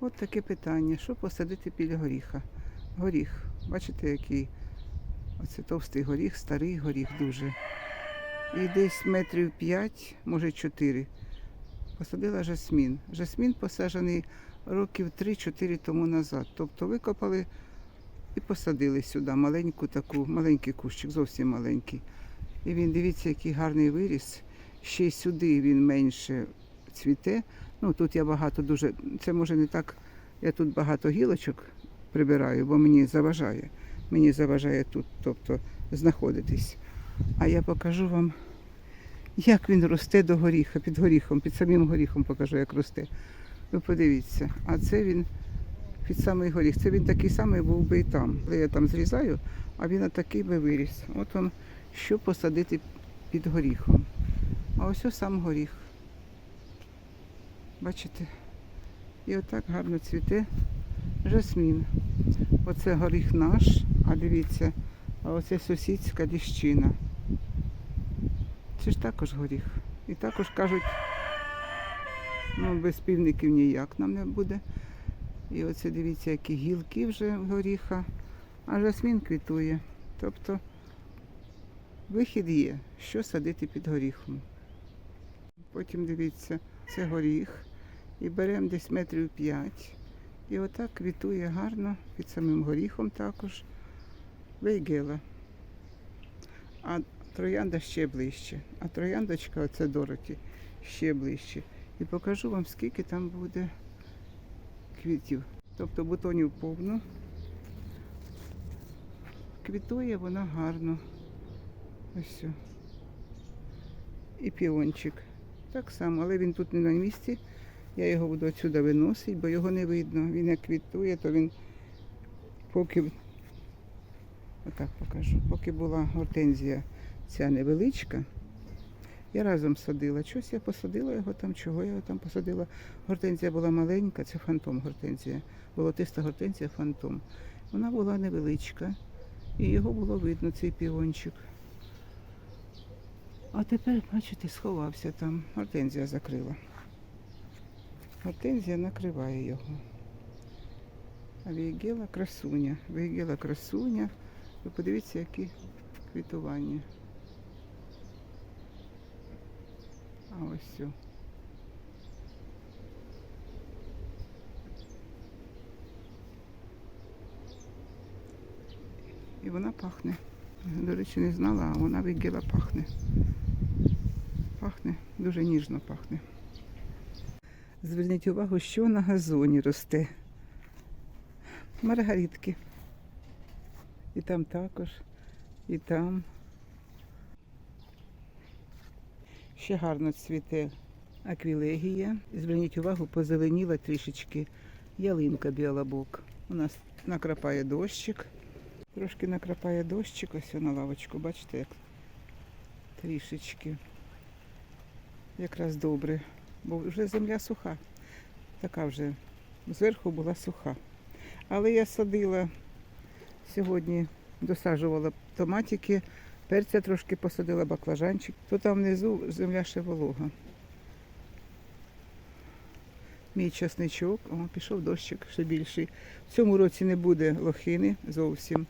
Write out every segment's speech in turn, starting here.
От таке питання. Що посадити біля горіха? Горіх. Бачите, який оце товстий горіх, старий горіх дуже. І десь метрів 5, може 4. Посадила жасмін. Жасмін посаджений років 3-4 тому назад. Тобто викопали і посадили сюди маленьку таку, маленький кущик, зовсім маленький. І він, дивіться, який гарний виріс. Ще й сюди він менше цвіте. Ну тут я багато дуже. Це може не так. Я тут багато гілочок прибираю, бо мені заважає. Мені заважає тут, тобто знаходитись. А я покажу вам, як він росте до горіха, під горіхом, під самим горіхом покажу, як росте. Ви подивіться, а це він під самий горіх. Це він такий самий був би і там. Коли я там зрізаю, а він отакий би виріс. От он, що посадити під горіхом. А ось ось сам горіх. Бачите? І отак гарно цвіте жасмін. Оце горіх наш, а дивіться, а оце сусідська ліщина. Це ж також горіх. І також кажуть, ну без півників ніяк нам не буде. І оце дивіться, які гілки вже горіха, а жасмін квітує. Тобто вихід є, що садити під горіхом. Потім дивіться, це горіх. І беремо десь метрів 5. І отак квітує гарно під самим горіхом також. Вейгела. А троянда ще ближче. А трояндочка, оце Дороті, ще ближче. І покажу вам, скільки там буде квітів. Тобто бутонів повно. Квітує вона гарно. Ось. І піончик. Так само, але він тут не на місці. Я його буду отсюди виносити, бо його не видно. Він як квітує, то він поки отак покажу. Поки була гортензія ця невеличка, я разом садила. Щось я посадила його там, чого я його там посадила. Гортензія була маленька, це фантом гортензія. Болотиста гортензія фантом. Вона була невеличка. І його було видно, цей піончик. А тепер, бачите, сховався там. Гортензія закрила. Гортензія накриває його. А вейгела красуня. Вейгела красуня. Ви подивіться, які квітування. А ось все. І вона пахне. До речі, не знала, а вона вейгела пахне. Пахне, дуже ніжно пахне. Зверніть увагу, що на газоні росте. Маргаритки. І там також, і там. Ще гарно цвіте аквілегія. Зверніть увагу, позеленіла трішечки ялинка біалабок. У нас накрапає дощик. Трошки накрапає дощик, ось на лавочку, бачите, як трішечки. Якраз добре бо вже земля суха. Така вже зверху була суха. Але я садила сьогодні, досаджувала томатики, перця трошки посадила баклажанчик, то там внизу земля ще волога. Мій часничок, о, пішов дощик ще більший. В цьому році не буде лохини зовсім.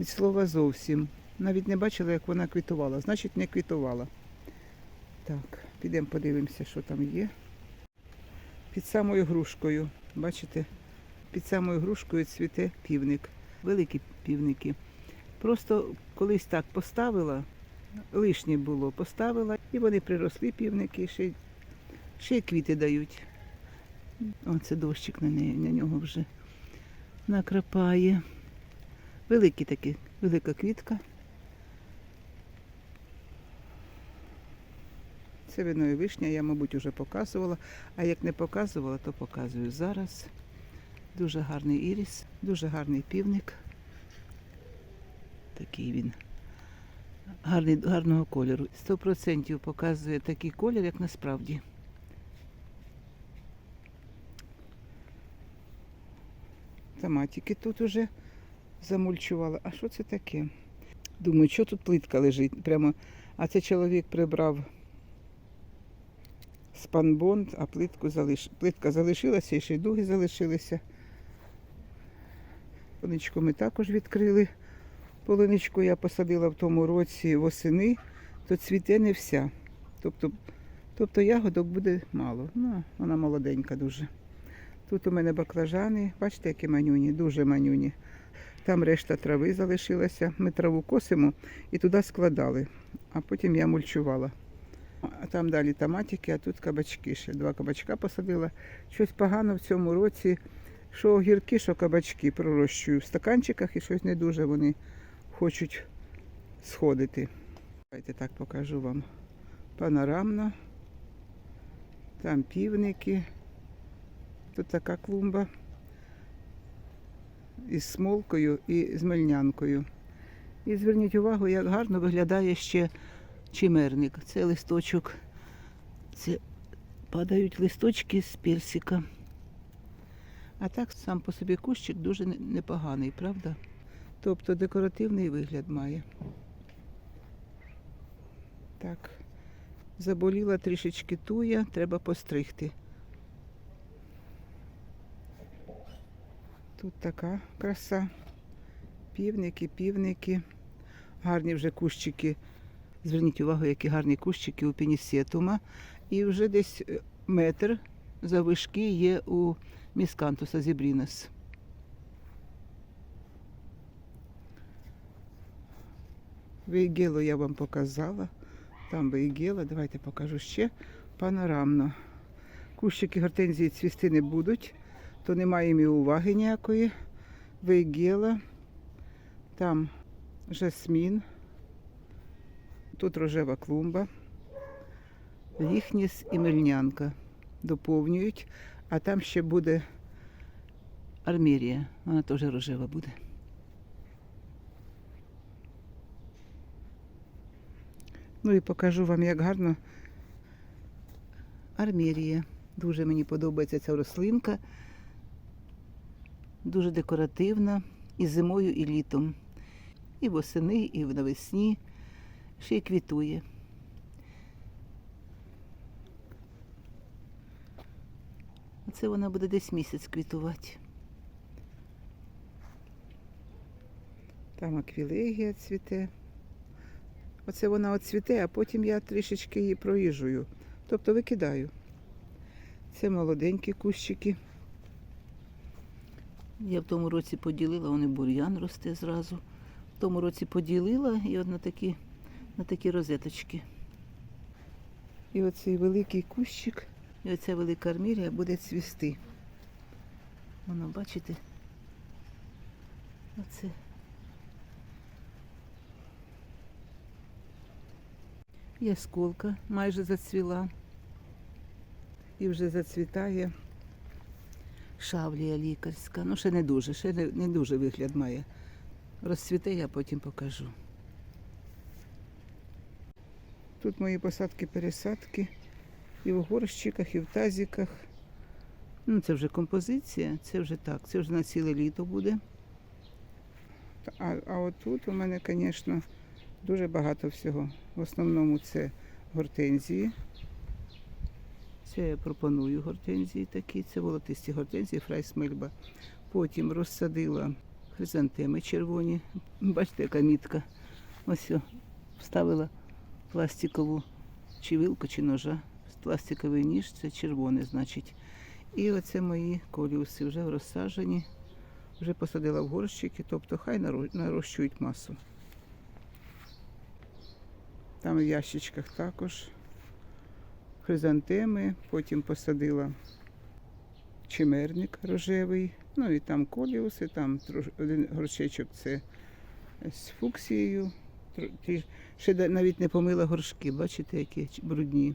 Від слова зовсім. Навіть не бачила, як вона квітувала. Значить, не квітувала. Так, підемо подивимося, що там є. Під самою грушкою, бачите, під самою грушкою цвіте півник. Великі півники. Просто колись так поставила, лишнє було, поставила, і вони приросли півники, ще, й- ще й квіти дають. Оце дощик на, неї, на нього вже накрапає. Великі такі, велика квітка. Це вино і вишня, я, мабуть, вже показувала. А як не показувала, то показую зараз. Дуже гарний іріс, дуже гарний півник. Такий він. Гарний, гарного кольору. 100% показує такий колір, як насправді. Томатики тут уже замульчувала. А що це таке? Думаю, що тут плитка лежить? Прямо. А це чоловік прибрав спанбонд, а плитку залиш... плитка залишилася і ще й дуги залишилися. Полуничку ми також відкрили. Полуничку я посадила в тому році восени, то цвіте не вся. Тобто, тобто ягодок буде мало. Ну, вона молоденька дуже. Тут у мене баклажани, бачите, які манюні, дуже манюні. Там решта трави залишилася. Ми траву косимо і туди складали, а потім я мульчувала. А там далі томатики, а тут кабачки ще. Два кабачка посадила. Щось погано в цьому році, що огірки, що кабачки пророщую в стаканчиках і щось не дуже вони хочуть сходити. Давайте так покажу вам панорамно. Там півники. Тут така клумба із смолкою і з мельнянкою. І зверніть увагу, як гарно виглядає ще чимерник. Це листочок. Це падають листочки з персика. А так сам по собі кущик дуже непоганий, правда? Тобто декоративний вигляд має. Так. Заболіла трішечки туя, треба постригти. Тут така краса. Півники, півники. Гарні вже кущики. Зверніть увагу, які гарні кущики у пінісетума. І вже десь е, метр завишки є у міскантуса зібрінес. Вейгелу я вам показала. Там вейгела. Давайте покажу ще панорамно. Кущики гортензії цвісти не будуть, то немає їм і уваги ніякої. Вейгела. Там жасмін. Тут рожева клумба. Ліхніс і мельнянка доповнюють, а там ще буде армерія. Вона теж рожева буде. Ну і покажу вам, як гарно армерія. Дуже мені подобається ця рослинка. Дуже декоративна і зимою, і літом. І восени, і навесні. Ще й квітує. Оце вона буде десь місяць квітувати. Там аквілегія цвіте. Оце вона от цвіте, а потім я трішечки її проїжджую. Тобто викидаю. Це молоденькі кущики. Я в тому році поділила, вони бур'ян росте зразу. В тому році поділила і от на такі, на такі розеточки. І оцей великий кущик, і оця велика армірія буде цвісти. Воно, бачите? Оце. Ясколка майже зацвіла. І вже зацвітає шавлія лікарська. Ну, ще не дуже, ще не, не дуже вигляд має. Розцвіте, я потім покажу. Тут мої посадки-пересадки і в горщиках, і в тазиках. Ну, це вже композиція, це вже так, це вже на ціле літо буде. А, а отут у мене, звісно, дуже багато всього. В основному це гортензії. Це я пропоную гортензії такі, це волотисті гортензії, фрайсмельба. Потім розсадила хризантеми червоні. Бачите, яка мітка. Ось о, вставила пластикову чи вилку, чи ножа. Пластиковий ніж, це червоне, значить. І оце мої коліуси вже розсаджені. Вже посадила в горщики, тобто хай нарощують масу. Там в ящичках також хризантеми, потім посадила чимерник рожевий, ну і там коліуси, там один горщичок це з фуксією. Ще навіть не помила горшки, бачите, які брудні.